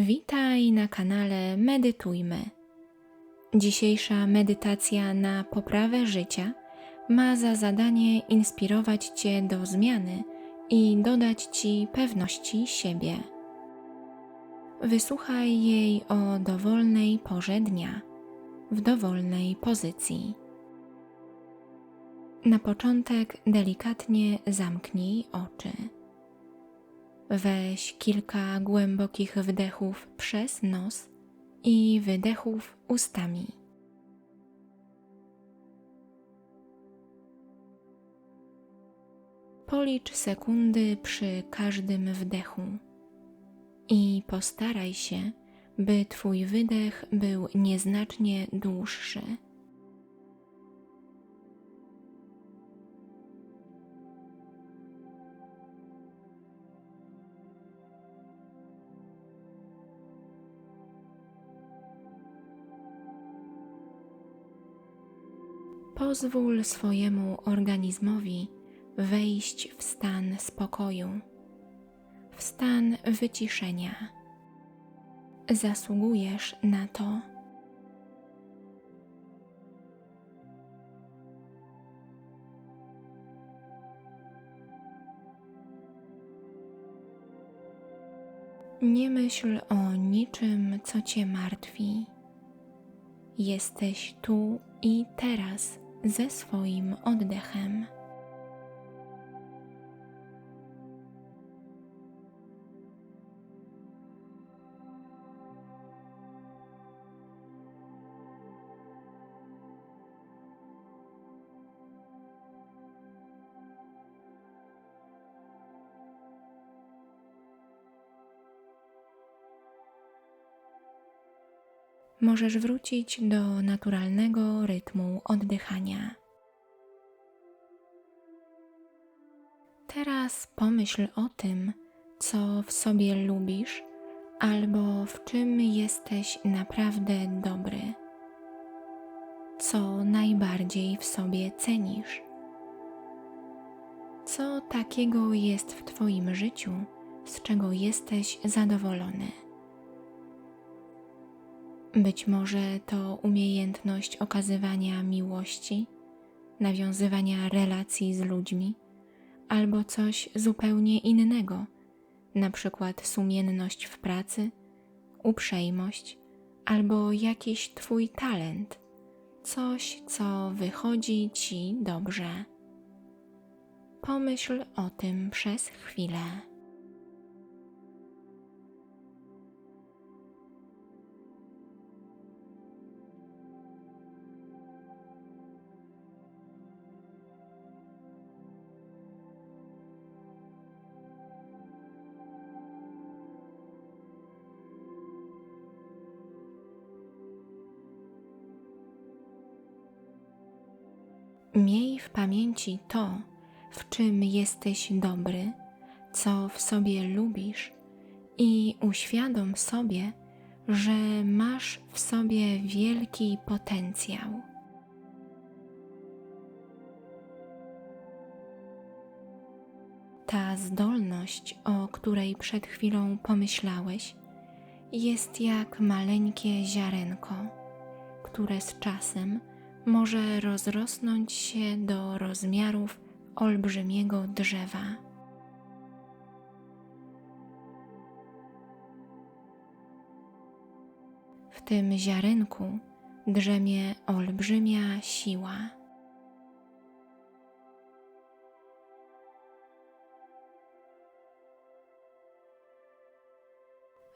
Witaj na kanale Medytujmy. Dzisiejsza medytacja na poprawę życia ma za zadanie inspirować Cię do zmiany i dodać Ci pewności siebie. Wysłuchaj jej o dowolnej porze dnia, w dowolnej pozycji. Na początek delikatnie zamknij oczy. Weź kilka głębokich wdechów przez nos i wydechów ustami. Policz sekundy przy każdym wdechu i postaraj się, by Twój wydech był nieznacznie dłuższy. Pozwól swojemu organizmowi wejść w stan spokoju, w stan wyciszenia. Zasługujesz na to. Nie myśl o niczym, co cię martwi. Jesteś tu i teraz ze swoim oddechem. Możesz wrócić do naturalnego rytmu oddychania. Teraz pomyśl o tym, co w sobie lubisz albo w czym jesteś naprawdę dobry, co najbardziej w sobie cenisz. Co takiego jest w Twoim życiu, z czego jesteś zadowolony? Być może to umiejętność okazywania miłości, nawiązywania relacji z ludźmi, albo coś zupełnie innego, na przykład sumienność w pracy, uprzejmość, albo jakiś Twój talent, coś, co wychodzi Ci dobrze. Pomyśl o tym przez chwilę. Miej w pamięci to, w czym jesteś dobry, co w sobie lubisz i uświadom sobie, że masz w sobie wielki potencjał. Ta zdolność, o której przed chwilą pomyślałeś, jest jak maleńkie ziarenko, które z czasem może rozrosnąć się do rozmiarów olbrzymiego drzewa. W tym ziarenku drzemie olbrzymia siła.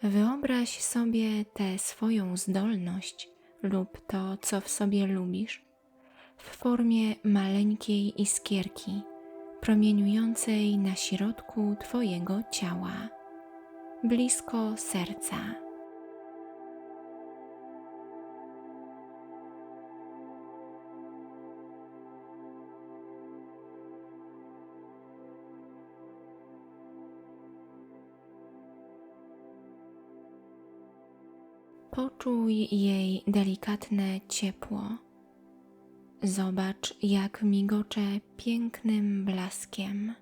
Wyobraź sobie tę swoją zdolność lub to, co w sobie lubisz, w formie maleńkiej iskierki promieniującej na środku Twojego ciała, blisko serca. Poczuj jej delikatne ciepło. Zobacz, jak migocze pięknym blaskiem.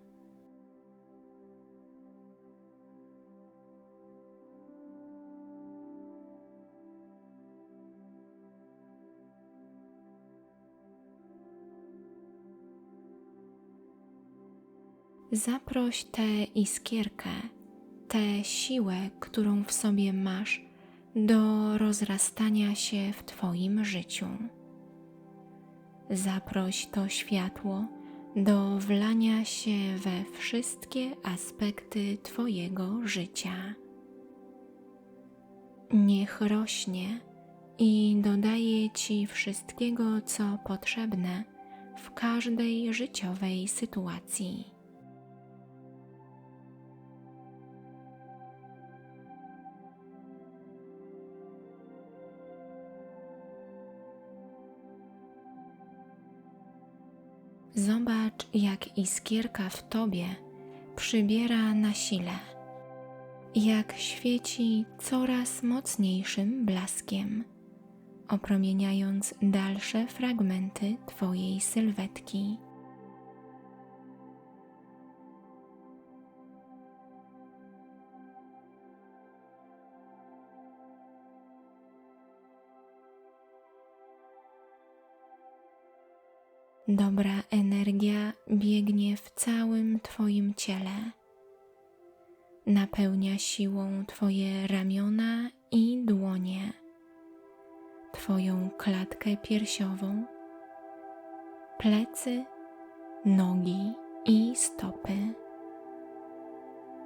Zaproś tę iskierkę, tę siłę, którą w sobie masz do rozrastania się w Twoim życiu. Zaproś to światło do wlania się we wszystkie aspekty Twojego życia. Niech rośnie i dodaje Ci wszystkiego, co potrzebne w każdej życiowej sytuacji. Zobacz, jak iskierka w tobie przybiera na sile, jak świeci coraz mocniejszym blaskiem, opromieniając dalsze fragmenty twojej sylwetki. Dobra energia biegnie w całym Twoim ciele. Napełnia siłą Twoje ramiona i dłonie, Twoją klatkę piersiową, plecy, nogi i stopy.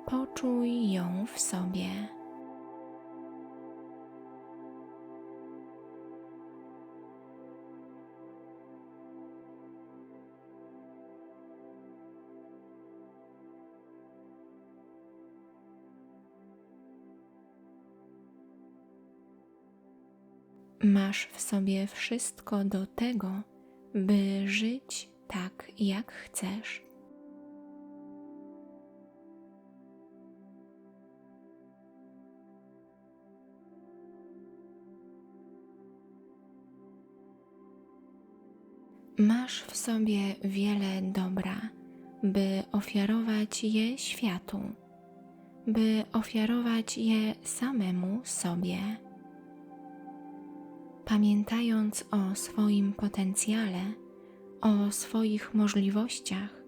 Poczuj ją w sobie. Masz w sobie wszystko do tego, by żyć tak, jak chcesz. Masz w sobie wiele dobra, by ofiarować je światu, by ofiarować je samemu sobie pamiętając o swoim potencjale, o swoich możliwościach,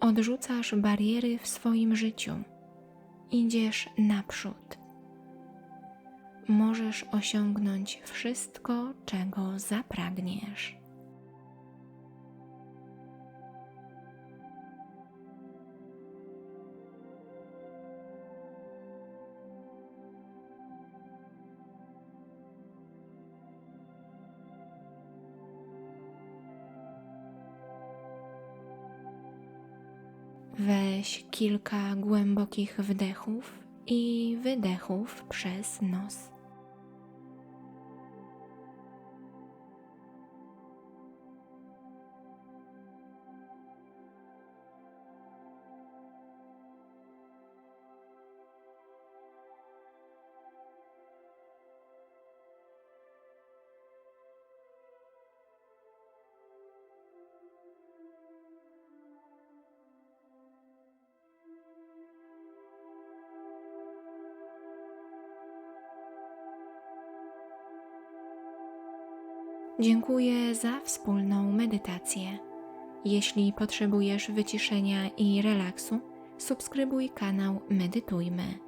odrzucasz bariery w swoim życiu, idziesz naprzód. Możesz osiągnąć wszystko, czego zapragniesz. Weź kilka głębokich wdechów i wydechów przez nos. Dziękuję za wspólną medytację. Jeśli potrzebujesz wyciszenia i relaksu, subskrybuj kanał Medytujmy.